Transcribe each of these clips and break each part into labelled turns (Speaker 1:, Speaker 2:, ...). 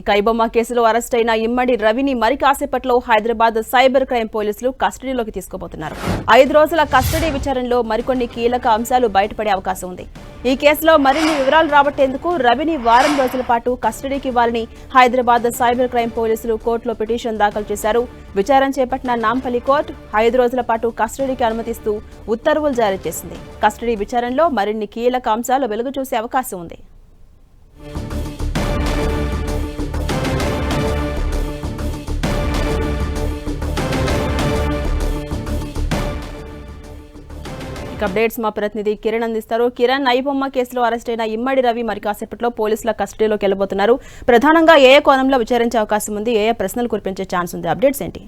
Speaker 1: ఇక ఐబొమ్మ కేసులో అరెస్ట్ అయిన ఇమ్మడి రవిని మరి కాసేపట్లో హైదరాబాద్ సైబర్ క్రైమ్ పోలీసులు కస్టడీలోకి తీసుకోబోతున్నారు ఐదు రోజుల కస్టడీ విచారణలో మరికొన్ని కీలక అంశాలు బయటపడే అవకాశం ఉంది. ఈ కేసులో మరిన్ని వివరాలు రాబట్టేందుకు రవిని వారం రోజుల పాటు కస్టడీకి ఇవ్వాలని హైదరాబాద్ సైబర్ క్రైమ్ పోలీసులు కోర్టులో పిటిషన్ దాఖలు చేశారు. విచారణ చేపట్టిన నాంపల్లి కోర్టు ఐదు రోజుల పాటు కస్టడీకి అనుమతిస్తూ ఉత్తర్వులు జారీ చేసింది. కస్టడీ విచారణలో మరిన్ని కీలక అంశాలు వెలుగు చూసే అవకాశం ఉంది. అప్డేట్స్ మా ప్రతినిధి కిరణ్ అందిస్తారు. కిరణ్ ఐబొమ్మ కేసులో అరెస్ట్ అయిన ఇమ్మడి రవి మరి కాసేపట్లో పోలీసుల కస్టడీలోకి వెళ్ళబోతున్నారు. ప్రధానంగా ఏ ఏ కోణంలో విచారించే అవకాశం ఉంది? ఏ ఏ ప్రశ్నలు కురిపించే ఛాన్స్ ఉంది? అప్డేట్స్ ఏంటి?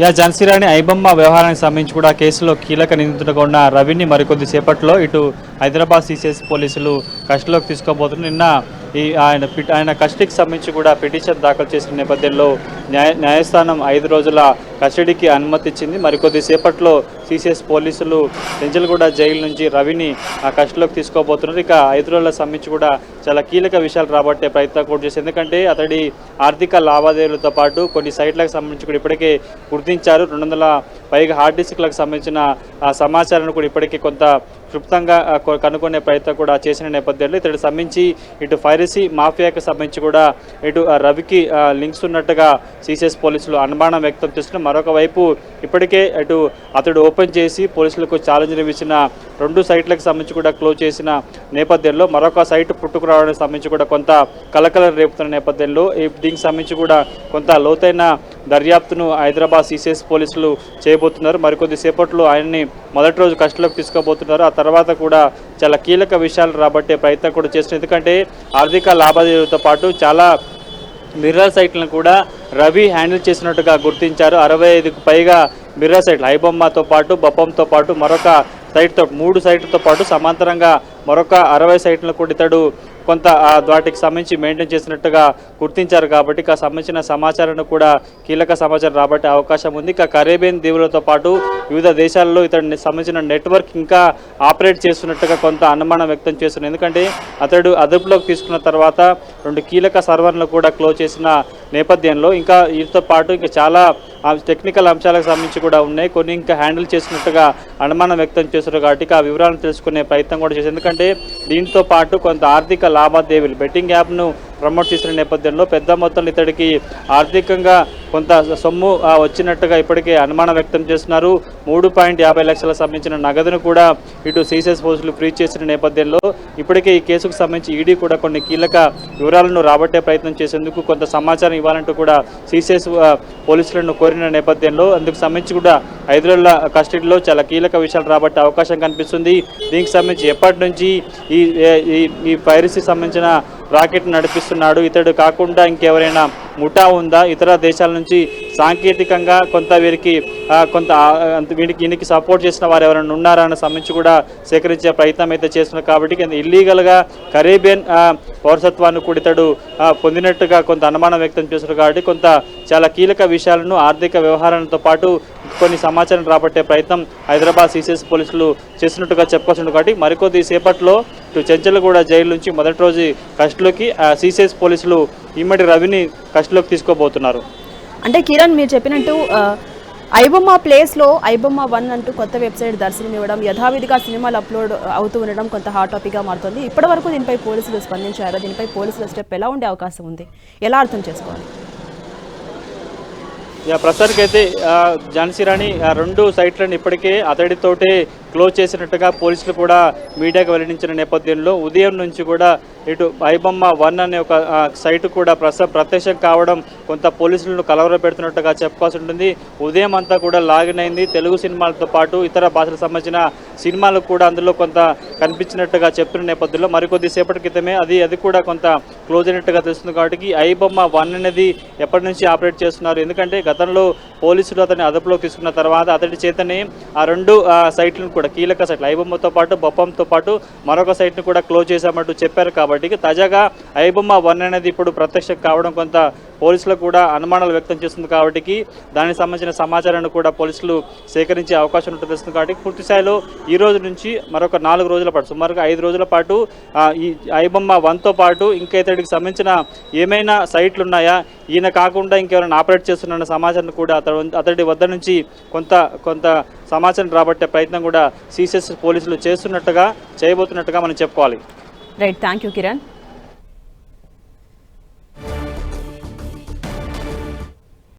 Speaker 2: యా ఝాన్సీరాణి ఐబొమ్మ వ్యవహారానికి సంబంధించి కూడా కేసులో కీలక నిందితుడుగా ఉన్న రవిని మరికొద్ది సేపట్లో ఇటు హైదరాబాద్ సిసిఎస్ పోలీసులు కస్టడీలోకి తీసుకోబోతున్నారు నిన్న ఈ ఆయన ఆయన కస్టడీకి సంబంధించి కూడా పిటిషన్ దాఖలు చేసిన నేపథ్యంలో న్యాయ న్యాయస్థానం ఐదు రోజుల కస్టడీకి అనుమతి ఇచ్చింది మరికొద్ది సేపట్లో సిసిఎస్ పోలీసులు చెంచల్గూడ జైలు నుంచి రవిని ఆ కస్టడీలోకి తీసుకోబోతున్నారు. ఇక ఐదు రోజుల సంబంధించి కూడా చాలా కీలక విషయాలు రాబట్టే ప్రయత్నం కూడా చేసింది. ఎందుకంటే అతడి ఆర్థిక లావాదేవీలతో పాటు కొన్ని సైట్లకు సంబంధించి కూడా ఇప్పటికే గుర్తించారు. రెండు వందల పైగా హార్డ్ డిస్క్లకు సంబంధించిన ఆ సమాచారాన్ని కూడా ఇప్పటికే కొంత క్షుప్తంగా కనుక్కునే ప్రయత్నం కూడా చేసిన నేపథ్యంలో ఇతడు సంబంధించి ఇటు పైరసీ మాఫియాకి సంబంధించి కూడా ఇటు రవికి లింక్స్ ఉన్నట్టుగా సీసీఎస్ పోలీసులు అనుమానం వ్యక్తం చేస్తున్నారు. మరొక వైపు ఇప్పటికే అటు అతడు ఓపెన్ చేసి పోలీసులకు ఛాలెంజ్ ఇచ్చిన రెండు సైట్లకు సంబంధించి కూడా క్లోజ్ చేసిన నేపథ్యంలో మరొక సైట్ పుట్టుకురావడానికి సంబంధించి కూడా కొంత కలకలం రేపుతున్న నేపథ్యంలో దీనికి సంబంధించి కూడా కొంత లోతైన దర్యాప్తును హైదరాబాద్ సిసిఎస్ పోలీసులు చేయబోతున్నారు. మరికొద్ది సేపట్లో ఆయన్ని మొదటి రోజు కస్టడీలోకి తీసుకోబోతున్నారు ఆ తర్వాత కూడా చాలా కీలక విషయాలు రాబట్టే ప్రయత్నం కూడా చేస్తున్నారు. ఎందుకంటే ఆర్థిక లావాదేవీలతో పాటు చాలా మిర్రర్ సైట్లను కూడా రవి హ్యాండిల్ చేసినట్టుగా గుర్తించారు. అరవై ఐదుకు పైగా మిర్రా సైట్లు హైబొమ్మతో పాటు బొప్పంతో పాటు మరొక సైట్తో మూడు సైట్లతో పాటు సమాంతరంగా మరొక అరవై సైట్లను కూడా ఇతడు కొంత ఆ వాటికి సంబంధించి మెయింటైన్ చేసినట్టుగా గుర్తించారు కాబట్టి ఇక సంబంధించిన సమాచారాన్ని కూడా కీలక సమాచారం రాబట్టే అవకాశం ఉంది. ఇక కరేబియన్ దీవులతో పాటు వివిధ దేశాల్లో ఇతడిని సంబంధించిన నెట్వర్క్ ఇంకా ఆపరేట్ చేస్తున్నట్టుగా కొంత అనుమానం వ్యక్తం చేస్తున్నారు. ఎందుకంటే అతడు అదుపులోకి తీసుకున్న తర్వాత రెండు కీలక సర్వర్లు కూడా క్లోజ్ చేసిన నేపథ్యంలో ఇంకా వీటితో పాటు ఇంకా చాలా టెక్నికల్ అంశాలకు సంబంధించి కూడా ఉన్నాయి. కొన్ని ఇంకా హ్యాండిల్ చేసినట్టుగా అనుమానం వ్యక్తం చేశారు కాబట్టి ఆ వివరాలను తెలుసుకునే ప్రయత్నం కూడా చేశారు. ఎందుకంటే దీంతో పాటు కొంత ఆర్థిక లావాదేవీలు బెట్టింగ్ యాప్ను ప్రమోట్ చేసిన నేపథ్యంలో పెద్ద మొత్తంలో ఇతడికి ఆర్థికంగా కొంత సొమ్ము వచ్చినట్టుగా ఇప్పటికే అనుమానం వ్యక్తం చేస్తున్నారు. మూడు పాయింట్ యాభై లక్షలకు సంబంధించిన నగదును కూడా ఇటు సీసీఎస్ పోలీసులు ఫ్రీ చేసిన నేపథ్యంలో ఇప్పటికే ఈ కేసుకు సంబంధించి ఈడీ కూడా కొన్ని కీలక వివరాలను రాబట్టే ప్రయత్నం చేసేందుకు కొంత సమాచారం ఇవ్వాలంటూ కూడా సీసీఎస్ పోలీసులను కోరిన నేపథ్యంలో అందుకు సంబంధించి కూడా ఐదు రోజుల కస్టడీలో చాలా కీలక విషయాలు రాబట్టే అవకాశం కనిపిస్తుంది. దీనికి సంబంధించి ఎప్పటి నుంచి ఈ ఈ- ఈ పైరసీ సంబంధించిన రాకెట్ నడిపిస్తున్నాడు. ఇతడు కాకుండా ఇంకెవరైనా ముఠా ఉందా? ఇతర దేశాల నుంచి సాంకేతికంగా కొంత వీరికి కొంత వీడికి వీనికి సపోర్ట్ చేసిన వారు ఎవరైనా ఉన్నారా అన్న సంబంధించి కూడా సేకరించే ప్రయత్నం అయితే చేస్తున్నారు. కాబట్టి ఇల్లీగల్గా కరేబియన్ పౌరసత్వాన్ని కూడా ఇతడు పొందినట్టుగా కొంత అనుమానం వ్యక్తం చేస్తున్నారు. కాబట్టి కొంత చాలా కీలక విషయాలను ఆర్థిక వ్యవహారాలతో పాటు కొన్ని సమాచారం రాబట్టే ప్రయత్నం హైదరాబాద్ సిసిఎస్ పోలీసులు చేస్తున్నట్టుగా చెప్పుకోవచ్చు కాబట్టి మరికొద్ది సేపట్లో ఇటు చెంచలగూడ జైలు నుంచి మొదటి రోజు కస్టడీలోకి సిసిఎస్ పోలీసులు ఇమ్మడి రవిని కస్టడీలోకి తీసుకోబోతున్నారు.
Speaker 1: అంటే కిరణ్ మీరు చెప్పినట్టు ఐబొమ్మ ప్లేస్లో ఐబొమ్మ వన్ అంటూ కొత్త వెబ్సైట్ దర్శనం ఇవ్వడం యథావిధిగా సినిమాలు అప్లోడ్ అవుతూ ఉండడం కొంత హాట్ టాపిక్గా మారుతుంది. ఇప్పటి వరకు దీనిపై పోలీసులు స్పందించారు? దీనిపై పోలీసుల స్టెప్ ఎలా ఉండే అవకాశం ఉంది? ఎలా అర్థం చేసుకోవాలి?
Speaker 2: యా ప్రస్తుతానికి అయితే ఝాన్సీ రాణి రెండు సైట్లను ఇప్పటికే అతడితోటే క్లోజ్ చేసినట్టుగా పోలీసులు కూడా మీడియాకు వెల్లడించిన నేపథ్యంలో ఉదయం నుంచి కూడా ఇటు ఐబొమ్మ వన్ అనే ఒక సైట్ కూడా ప్రస ప్రత్యక్షం కావడం కొంత పోలీసులను కలవర పెడుతున్నట్టుగా చెప్పుకోవాల్సి ఉంటుంది. ఉదయం అంతా కూడా లాగిన్ అయింది. తెలుగు సినిమాలతో పాటు ఇతర భాషలకు సంబంధించిన సినిమాలకు కూడా అందులో కొంత కనిపించినట్టుగా చెప్తున్న నేపథ్యంలో మరికొద్ది సేపటి క్రితమే అది అది కూడా కొంత క్లోజ్ అయినట్టుగా తెలుస్తుంది కాబట్టి ఐబొమ్మ వన్ అనేది ఎప్పటి నుంచి ఆపరేట్ చేస్తున్నారు? ఎందుకంటే గతంలో పోలీసులు అతన్ని అదుపులోకి తీసుకున్న తర్వాత అతడి చేతనే ఆ రెండు ఆ, సైట్లను కూడా కూడా కీలక సైట్లు ఐబొమ్మతో పాటు బొప్పంతో పాటు మరొక సైట్ని కూడా క్లోజ్ చేశామంటూ చెప్పారు కాబట్టి తాజాగా ఐబొమ్మ వన్ అనేది ఇప్పుడు ప్రత్యక్షం కావడం కొంత పోలీసులకు కూడా అనుమానాలు వ్యక్తం చేస్తుంది కాబట్టి దానికి సంబంధించిన సమాచారాన్ని కూడా పోలీసులు సేకరించే అవకాశం ఉంటుంది తెలుస్తుంది కాబట్టి పూర్తి స్థాయిలో ఈ రోజు నుంచి మరొక నాలుగు రోజుల పాటు సుమారుగా ఐదు రోజుల పాటు ఈ ఐబొమ్మ వన్తో పాటు ఇంకా ఇతడికి సంబంధించిన ఏమైనా సైట్లు ఉన్నాయా? ఈయన కాకుండా ఇంకెవరైనా ఆపరేట్ చేస్తున్న సమాచారం కూడా అతడు అతడి వద్ద నుంచి కొంత కొంత సమాచారం రాబట్టే ప్రయత్నం కూడా సిసిఎస్ పోలీసులు చేస్తున్నట్టుగా చేయబోతున్నట్టుగా మనం చెప్పుకోవాలి.
Speaker 1: Right thank you Kiran